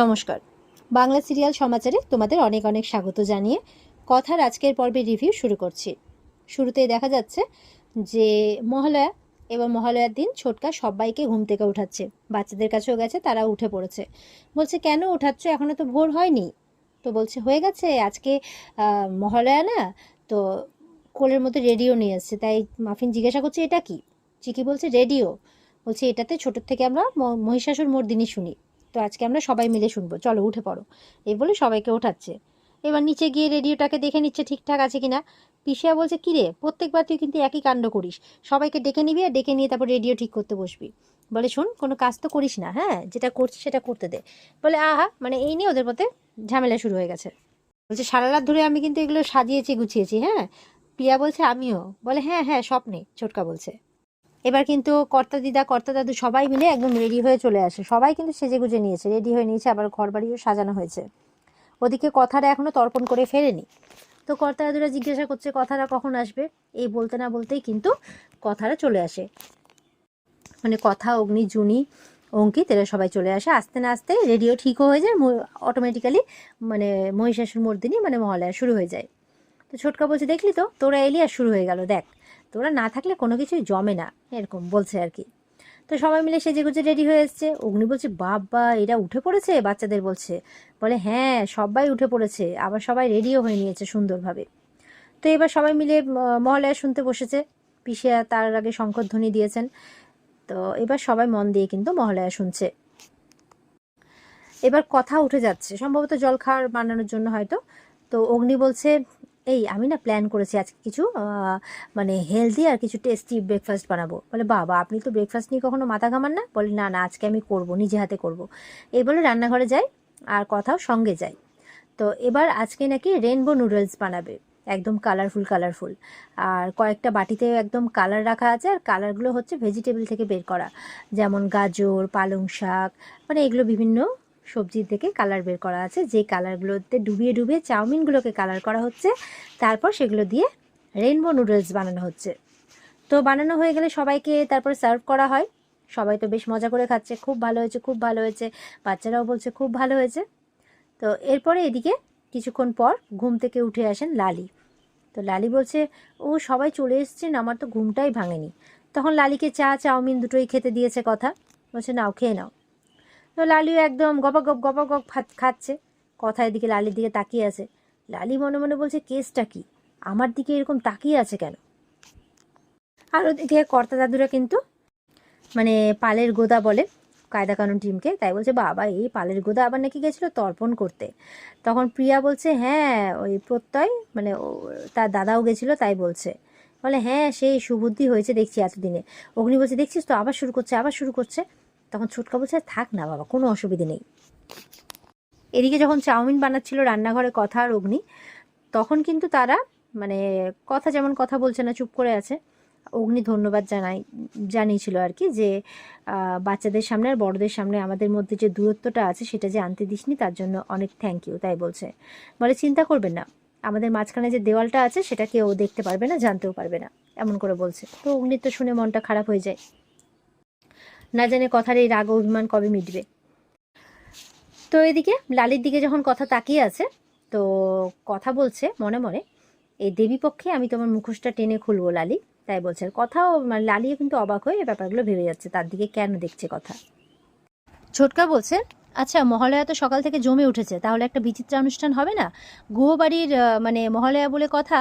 নমস্কার। বাংলা সিরিয়াল সমাচারে তোমাদের অনেক অনেক স্বাগত জানিয়ে কথার আজকের পর্বে রিভিউ শুরু করছি। শুরুতেই দেখা যাচ্ছে যে মহালয়া এবং মহালয়ার দিন ছোটকা সবাইকে ঘুম থেকে উঠাচ্ছে। বাচ্চাদের কাছেও গেছে তারা উঠে পড়েছে। বলছে, কেন উঠাচ্ছ? এখনও তো ভোর হয়নি। তো বলছে, হয়ে গেছে, আজকে মহালয়া না, তো কোলের মধ্যে রেডিও নিয়ে এসছে। তাই মাফিন জিজ্ঞাসা করছে, এটা কি? চিকি বলছে, রেডিও। বলছে, এটাতে ছোটোর থেকে আমরা মহিষাসুর মর্দিনী শুনি। তো আজকে আমরা সবাই মিলে শুনব। চলো উঠে পড়ো। এই বলে সবাইকে ওঠাচ্ছে। এবার নিচে গিয়ে রেডিওটাকে দেখে নিচ্ছে ঠিকঠাক আছে কিনা। পিসিয়া বলছে, কিরে, প্রত্যেকবার তুই কিন্তু একই কাণ্ড করিস। সবাইকে ডেকে নিবি আর ডেকে নিয়ে তারপর রেডিও ঠিক করতে বসবি। বলে, শোন, কোনো কাজ তো করিস না হ্যাঁ? যেটা করছিস সেটা করতে দে। বলে, আহা মানে এই নিয়ে ওদের মধ্যে ঝামেলা শুরু হয়ে গেছে। বলছে, সারা রাত ধরে আমি কিন্তু এগুলো সাজিয়েছি, গুছিয়েছি হ্যাঁ? পিয়া বলছে, আমিও। বলে হ্যাঁ হ্যাঁ স্বপ্নে। ছোটকা বলছে। এবার কিন্তু কর্তা দিদা, কর্তা দাদু সবাই মিলে একদম রেডি হয়ে চলে আসে। সবাই কিন্তু সেজে গুজে নিয়েছে, রেডি হয়ে নিয়েছে, আবার ঘর বাড়িও সাজানো হয়েছে। ওদিকে কথাটা এখনও তর্পণ করে ফেরেনি। তো কর্তা দাদুরা জিজ্ঞাসা করছে, কথাটা কখন আসবে? এই বলতে না বলতেই কিন্তু কথাটা চলে আসে। মানে কথা, অগ্নি, জুনি, অঙ্কিত, এরা সবাই চলে আসে। আস্তে না আস্তে রেডিও ঠিকও হয়ে যায় অটোমেটিক্যালি মানে মহিষাসুর মর্দিনী মানে মহালয়া শুরু হয়ে যায়। তো ছোটকা বলছে, দেখলি তো? তোরা এলি আর শুরু হয়ে গেল, দেখ। তোরা না থাকলে কোনো কিছুই জমে না, এরকম বলছে আর কি। তো সবাই মিলে সেজে গুজে রেডি হয়ে এসছে। অগ্নি বলছে, বাবা, এরা উঠে পড়েছে? বাচ্চাদের বলছে। বলে হ্যাঁ সবাই উঠে পড়েছে, আবার সবাই রেডিও হয়ে নিয়েছে সুন্দরভাবে। তো এবার সবাই মিলে মহালয়া শুনতে বসেছে। পিসিয়া তার আগে শঙ্করধ্বনি দিয়েছেন। তো এবার সবাই মন দিয়ে কিন্তু মহালয়া শুনছে। এবার কথা উঠে যাচ্ছে। সম্ভবত জল খাওয়ার বানানোর জন্য হয়তো। তো অগ্নি বলছে এই আমি না প্ল্যান করেছি আজকে কিছু মানে হেলদি আর কিছু টেস্টি ব্রেকফাস্ট বানাবো। বলে, বাবা, আপনি তো ব্রেকফাস্ট নিয়ে কখনো মাথা ঘামান না? বলে, না না, আজকে আমি করব, নিজে হাতে করব। এই বলে রান্নাঘরে যাই আর কথাও সঙ্গে যাই। তো এবার আজকে নাকি রেনবো নুডলস বানাবে, একদম কালারফুল কালারফুল আর কয়েকটা বাটিতে একদম কালার রাখা আছে আর কালারগুলো হচ্ছে ভেজিটেবল থেকে বের করা। যেমন গাজর, পালং শাক মানে এগুলো বিভিন্ন সবজি থেকে কালার বের করা আছে। যে কালারগুলোতে ডুবিয়ে ডুবিয়ে চাউমিনগুলোকে কালার করা হচ্ছে, তারপর সেগুলো দিয়ে রেনবো নুডলস বানানো হচ্ছে। তো বানানো হয়ে গেলে সবাইকে তারপর সার্ভ করা হয়। সবাই তো বেশ মজা করে খাচ্ছে। খুব ভালো হয়েছে, খুব ভালো হয়েছে। বাচ্চারাও বলছে খুব ভালো হয়েছে। তো এরপরে এদিকে কিছুক্ষণ পর ঘুম থেকে উঠে আসেন লালি। তো লালি বলছে, ও, সবাই চলে এসছেন, আমার তো ঘুমটাই ভাঙেনি। তখন লালিকে চা, চাউমিন দুটোই খেতে দিয়েছে কথা। বলছে, নাও, খেয়ে নাও। তো লালিও একদম গপাগপ গপাগপ খাচ্ছে। কথা এদিকে লালির দিকে তাকিয়ে আছে। লালি মনে মনে বলছে, কেসটা কি? আমার দিকে এরকম তাকিয়ে আছে কেন? আর ওদিকে কর্তা দাদুরা কিন্তু মানে পালের গোদা বলে কায়দা কানুন টিমকে, তাই বলছে, বাবা, এই পালের গোদা আবার নাকি গেছিল তর্পণ করতে। তখন প্রিয়া বলছে হ্যাঁ ওই প্রত্যয় মানে তার দাদাও গেছিল, তাই বলছে। বলে হ্যাঁ সেই সুবুদ্ধি হয়েছে দেখছি এতদিনে। অগ্নি বলছে, দেখছিস তো, আবার শুরু করছে, আবার শুরু করছে। তখন ছোটকা বলছে থাক না বাবা, কোনো অসুবিধে নেই। এদিকে যখন চাউমিন বানাচ্ছিল রান্নাঘরে কথা আর অগ্নি, তখন কিন্তু তারা মানে কথা যেমন কথা বলছে না, চুপ করে আছে। অগ্নি ধন্যবাদ জানাই, জানিয়েছিল আর কি যে বাচ্চাদের সামনে আর বড়দের সামনে আমাদের মধ্যে যে দূরত্বটা আছে সেটা যে আনতে দিসনি, তার জন্য অনেক থ্যাংক ইউ তাই বলছে। বলে, চিন্তা করবেন না, আমাদের মাঝখানে যে দেওয়ালটা আছে সেটা কেউ দেখতে পারবে না, জানতেও পারবে না। এমন করে বলছে। তো অগ্নির তো শুনে মনটা খারাপ হয়ে যায়। না জানে কথার এই রাগ অভিমান কবে মিটবে। তো এদিকে লালির দিকে যখন কথা তাকিয়ে আছে, তো কথা বলছে মনে মনে, এই দেবী পক্ষে আমি তোমার মুখোশটা টেনে খুলবো লালি। তাই বলছে। কথাও মানে লালিও কিন্তু অবাক হয়ে এই ব্যাপারগুলো ভেবে যাচ্ছে, তার দিকে কেন দেখছে কথা। ছোটকা বলছে আচ্ছা মহালয়া তো সকাল থেকে জমে উঠেছে, তাহলে একটা বিচিত্র অনুষ্ঠান হবে না? গুহ বাড়ির মানে মহালয়া বলে কথা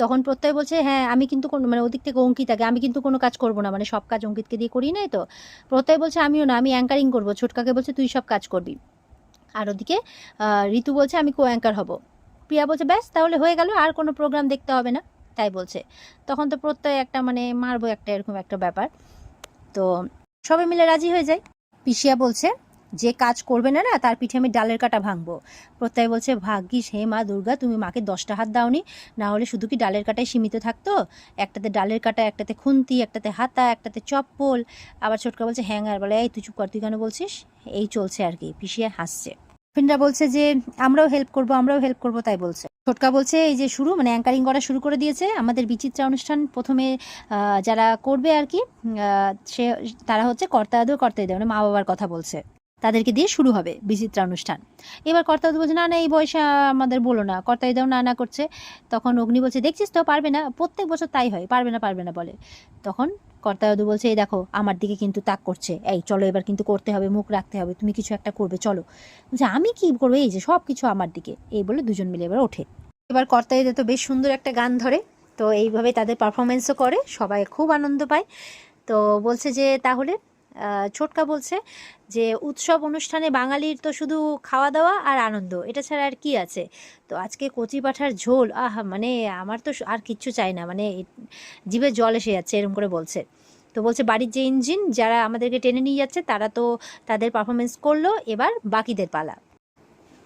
তখন প্রত্যয় বলছে হ্যাঁ আমি কিন্তু কোনো মানে ওদিক থেকে অঙ্কিত আগে আমি কিন্তু কোনো কাজ করব না মানে সব কাজ অঙ্কিতকে দিয়ে করি নাই তো? প্রত্যয় বলছে, আমিও না, আমি অ্যাঙ্কারিং করব, ছোটকাকে বলছে, তুই সব কাজ করবি। আর ওদিকে ঋতু বলছে, আমি কো অ্যাঙ্কার হব। প্রিয়া বলছে, ব্যাস, তাহলে হয়ে গেল, আর কোনো প্রোগ্রাম দেখতে হবে না। তাই বলছে। তখন তো প্রত্যয় একটা মানে মারবো একটা এরকম একটা ব্যাপার। তো সবাই মিলে রাজি হয়ে যায়। পিসিয়া বলছে যে কাজ করবে না না, তার পিঠে আমি ডালের কাটা ভাঙবো। প্রত্যয় বলছে, ভাগ্যিস, হে মা দুর্গা, তুমি মাকে দশটা হাত দাওনি। না হলে শুধু কি ডালের কাটায় সীমিত থাকতো? একটাতে ডালের কাটা, একটাতে খুন্তি, একটাতে হাতা, একটাতে চপ্পল। আবার ছোটকা বলছে হ্যাঙ্গার বলে, এই, তুই চুপ কর, তুই কেন বলছিস? এই চলছে আর কি পিসিয়া হাসছে। ফিনরা বলছে যে, আমরাও হেল্প করব, আমরাও হেল্প করব, তাই বলছে। ছোটকা বলছে, এই যে শুরু মানে অ্যাঙ্কারিং করা শুরু করে দিয়েছে, আমাদের বিচিত্রা অনুষ্ঠান প্রথমে যারা করবে আর কি সে, তারা হচ্ছে কর্তা দাদু কর্তা দিদা মানে মা বাবার কথা বলছে। তাদেরকে দিয়ে শুরু হবে বিচিত্রা অনুষ্ঠান এবার কর্তাবধূ বলছে, না না, এই বয়সে আমাদের বলো না। কর্তাইদাও না না, করছে। তখন অগ্নি বলছে, দেখছিস তো, পারবে না, প্রত্যেক বছর তাই হয়, পারবে না পারবে না, বলে। তখন কর্তাবধূ বলছে, এই দেখো, আমার দিকে কিন্তু তাক করছে। এই, চলো, এবার কিন্তু করতে হবে, মুখ রাখতে হবে, তুমি কিছু একটা করবে, চলো। বলছে, আমি কি করব? এই যে, সব কিছু আমার দিকে। এই বলে দুজন মিলে এবার ওঠে। এবার কর্তাইদের তো বেশ সুন্দর একটা গান ধরে, তো এইভাবে তাদের পারফরমেন্সও করে, সবাই খুব আনন্দ পায়। তো বলছে যে, তাহলে ছোটকা বলছে যে, উৎসব অনুষ্ঠানে বাঙালির তো শুধু খাওয়া দাওয়া আর আনন্দ, এটা ছাড়া আর কি আছে? তো আজকে কচি পাঠার ঝোল, আহা মানে আমার তো আর কিচ্ছু চাই না মানে জিভে জল এসে যাচ্ছে এরকম করে বলছে। তো বলছে, বাড়ির যে ইঞ্জিন, যারা আমাদেরকে টেনে নিয়ে যাচ্ছে, তারা তো তাদের পারফরমেন্স করল, এবার বাকিদের পালা।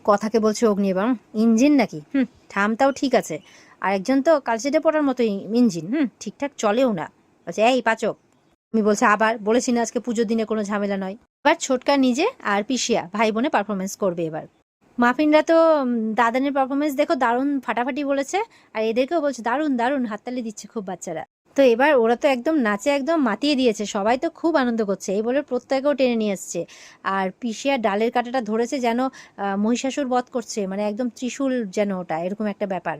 কথাকে বলছে অগ্নি, এবার ইঞ্জিন নাকি? হুম ঠামটাও ঠিক আছে। আর একজন তো কালচেটে পড়ার মতো ইঞ্জিন, হুম, ঠিকঠাক চলেও না। বলছে, এই পাচক আমি বলছি, আবার বলেছি না আজকে পুজোর দিনে কোনো ঝামেলা নয়। এবার ছোটকা নিজে আর পিসিয়া ভাই বোনে পারফরমেন্স করবে এবার। মাফিনরা তো দাদানের পারফরমেন্স দেখো দারুণ ফাটাফাটি বলেছে, আর এদেরকেও বলছে, দারুণ দারুণ হাততালি দিচ্ছে খুব বাচ্চারা। তো এবার ওরা তো একদম নাচে একদম মাতিয়ে দিয়েছে, সবাই তো খুব আনন্দ করছে। এই বলে প্রত্যেকেও টেনে নিয়ে এসছে। আর পিসিয়া ডালের কাঁটাটা ধরেছে যেন মহিষাসুর বধ করছে মানে একদম ত্রিশূল যেন ওটা, এরকম একটা ব্যাপার।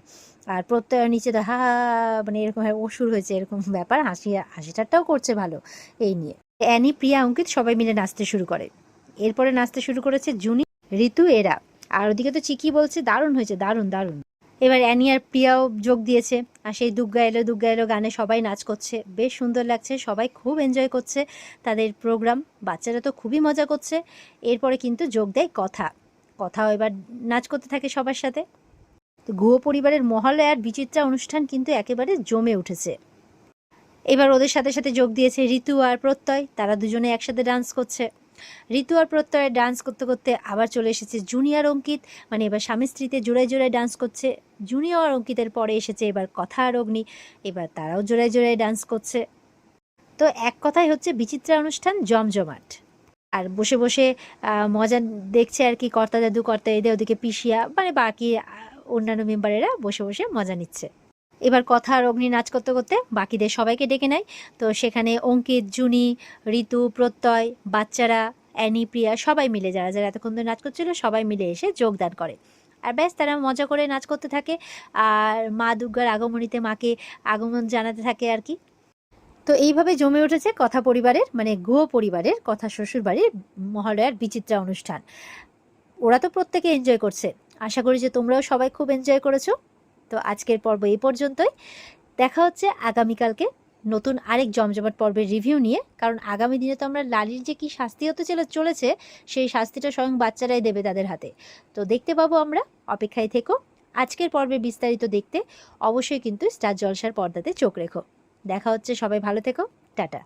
আর প্রত্যয় নিচে তো হা মানে এরকম অসুর হয়েছে, এরকম ব্যাপার। হাসি হাসিটাটাও করছে ভালো, এই নিয়ে। অ্যানি, প্রিয়া, অঙ্কিত সবাই মিলে নাচতে শুরু করে। এরপরে নাচতে শুরু করেছে জুনি, ঋতু, এরা। আর ওদিকে তো চিকি বলছে, দারুণ হয়েছে, দারুণ দারুণ। এবার অ্যানি আর প্রিয়াও যোগ দিয়েছে, আর সেই দুগ্গা এলো দুগ্গা এলো, গানে সবাই নাচ করছে। বেশ সুন্দর লাগছে, সবাই খুব এনজয় করছে তাদের প্রোগ্রাম বাচ্চারা তো খুবই মজা করছে, এরপরে কিন্তু যোগ দেয় কথা। কথাও এবার নাচ করতে থাকে সবার সাথে। তো গুহ পরিবারের মহালয়ার বিচিত্রা অনুষ্ঠান কিন্তু একেবারে জমে উঠেছে। এবার ওদের সাথে সাথে যোগ দিয়েছে ঋতু আর প্রত্যয়, তারা দুজনে একসাথে ডান্স করছে। ঋতু আর প্রত্যয় ডান্স করতে করতে আবার চলে এসেছে জুনিয়র অঙ্কিত। মানে এবার স্বামী স্ত্রীতে জোড়ায় জোড়ায় ডান্স করছে। জুনিয়র অঙ্কিতের পরে এসেছে এবার কথা আর অগ্নি। এবার তারাও জোড়ায় জোড়ায় ডান্স করছে। তো এক কথাই হচ্ছে বিচিত্রা অনুষ্ঠান জমজমাট। আর বসে বসে মজা দেখছে আর কি কর্তা, দাদু কর্তা, এদের ওদিকে পিসিয়া মানে বাকি অন্যান্য মেম্বারেরা বসে বসে মজা নিচ্ছে। এবার কথা আর অগ্নি নাচ করতে করতে বাকিদের সবাইকে ডেকে নেয়। তো সেখানে অঙ্কিত, জুনি, ঋতু, প্রত্যয়, বাচ্চারা, অ্যানি, প্রিয়া সবাই মিলে যারা যারা এতক্ষণ ধরে নাচ করছিল সবাই মিলে এসে যোগদান করে। আর ব্যাস তারা মজা করে নাচ করতে থাকে আর মা দুর্গার আগমনীতে মাকে আগমন জানাতে থাকে আর কি। তো এইভাবে জমে উঠেছে কথা পরিবারের মানে গুহ পরিবারের, কথা শ্বশুর বাড়ির মহালয়ার বিচিত্রা অনুষ্ঠান। ওরা তো প্রত্যেকে এনজয় করছে। আশা করি যে তোমরাও সবাই খুব এনজয় করেছ। তো আজকের পর্ব এই পর্যন্তই। দেখা হচ্ছে আগামীকালকে নতুন আরেক জমজমাট পর্বের রিভিউ নিয়ে। কারণ আগামী দিনে তো আমরা লালির যে কি শাস্তি হতে চলে চলেছে, সেই শাস্তিটা স্বয়ং বাচ্চারাই দেবে তাদের হাতে। তো দেখতে পাবো আমরা। অপেক্ষায় থেকো। আজকের পর্বে বিস্তারিত দেখতে অবশ্যই কিন্তু স্টার জলসার পর্দাতে চোখ রেখো। দেখা হচ্ছে সবাই ভালো থেকো। টাটা।